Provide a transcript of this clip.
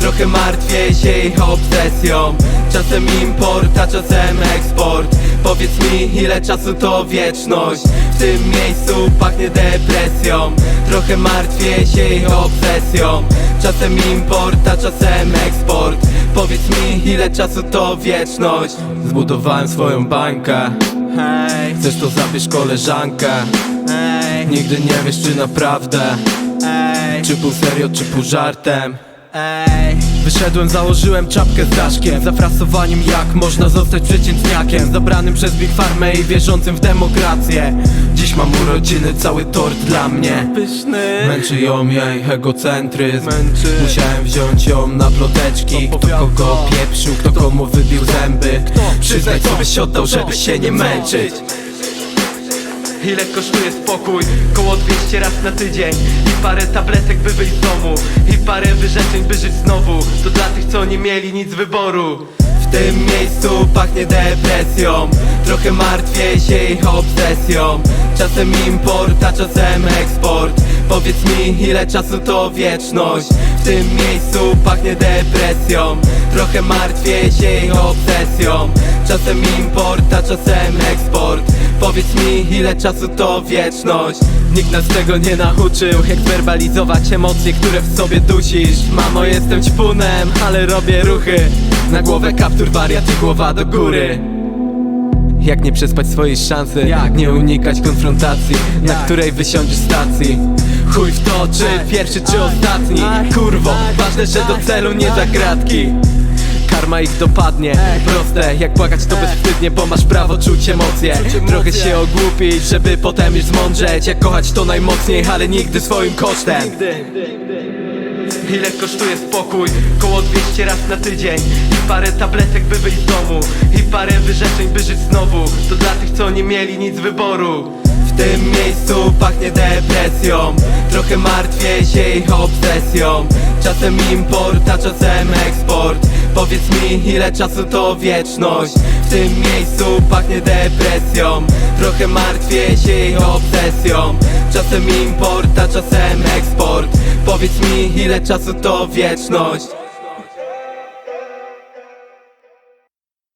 Trochę martwię się ich obsesją. Czasem import, a czasem eksport. Powiedz mi ile czasu to wieczność? W tym miejscu pachnie depresją. Trochę martwię się ich obsesją. Czasem import, a czasem eksport. Powiedz mi ile czasu to wieczność? Zbudowałem swoją bańkę. Hej, Chcesz to zabierz koleżankę? Hej, Nigdy nie wiesz czy naprawdę Czy pół serio, czy pół żartem? Hej Wyszedłem, założyłem czapkę z daszkiem Zafrasowaniem jak można zostać przeciętniakiem Zabranym przez Big Farmę i wierzącym w demokrację. Dziś mam urodziny, cały tort dla mnie. Pyszny. Męczy ją jej egocentryzm. Męczy. Musiałem wziąć ją na ploteczki. Kto kogo pieprzył, kto komu wybił zęby. Kto? Przyznaj co byś oddał, żeby się nie męczyć Ile kosztuje spokój? Koło 200 raz na tydzień. I parę tabletek by wyjść z domu. I parę wyrzeczeń by żyć znowu. To dla tych co nie mieli nic wyboru. W tym miejscu pachnie depresją. Trochę martwię się ich obsesją. Czasem import, a czasem eksport. Powiedz mi ile czasu to wieczność? W tym miejscu pachnie depresją. Trochę martwię się ich obsesją. Czasem import, a czasem eksport Powiedz mi ile czasu to wieczność? Nikt nas tego nie nauczył Jak werbalizować emocje, które w sobie dusisz. Mamo jestem ćpunem, ale robię ruchy. Na głowę kaptur wariat i głowa do góry. Jak nie przespać swojej szansy? Jak? Nie unikać konfrontacji Na której wysiądziesz stacji. Chuj w to, czy pierwszy, czy ostatni? Kurwo, ważne, że do celu nie aj. Ich dopadnie, proste Jak płakać to bezwstydnie, bo masz prawo czuć emocje. Trochę się ogłupić, żeby potem już zmądrzeć. Jak kochać to najmocniej, ale nigdy swoim kosztem. Ile kosztuje spokój? Koło 200 raz na tydzień. I parę tabletek by wyjść z domu. I parę wyrzeczeń by żyć znowu. To dla tych co nie mieli nic wyboru. W tym miejscu pachnie depresją. Trochę martwię się ich obsesją. Czasem import, a czasem eksport Powiedz mi ile czasu to wieczność? W tym miejscu pachnie depresją. Trochę martwię się ich obsesją. Czasem import, a czasem eksport. Powiedz mi ile czasu to wieczność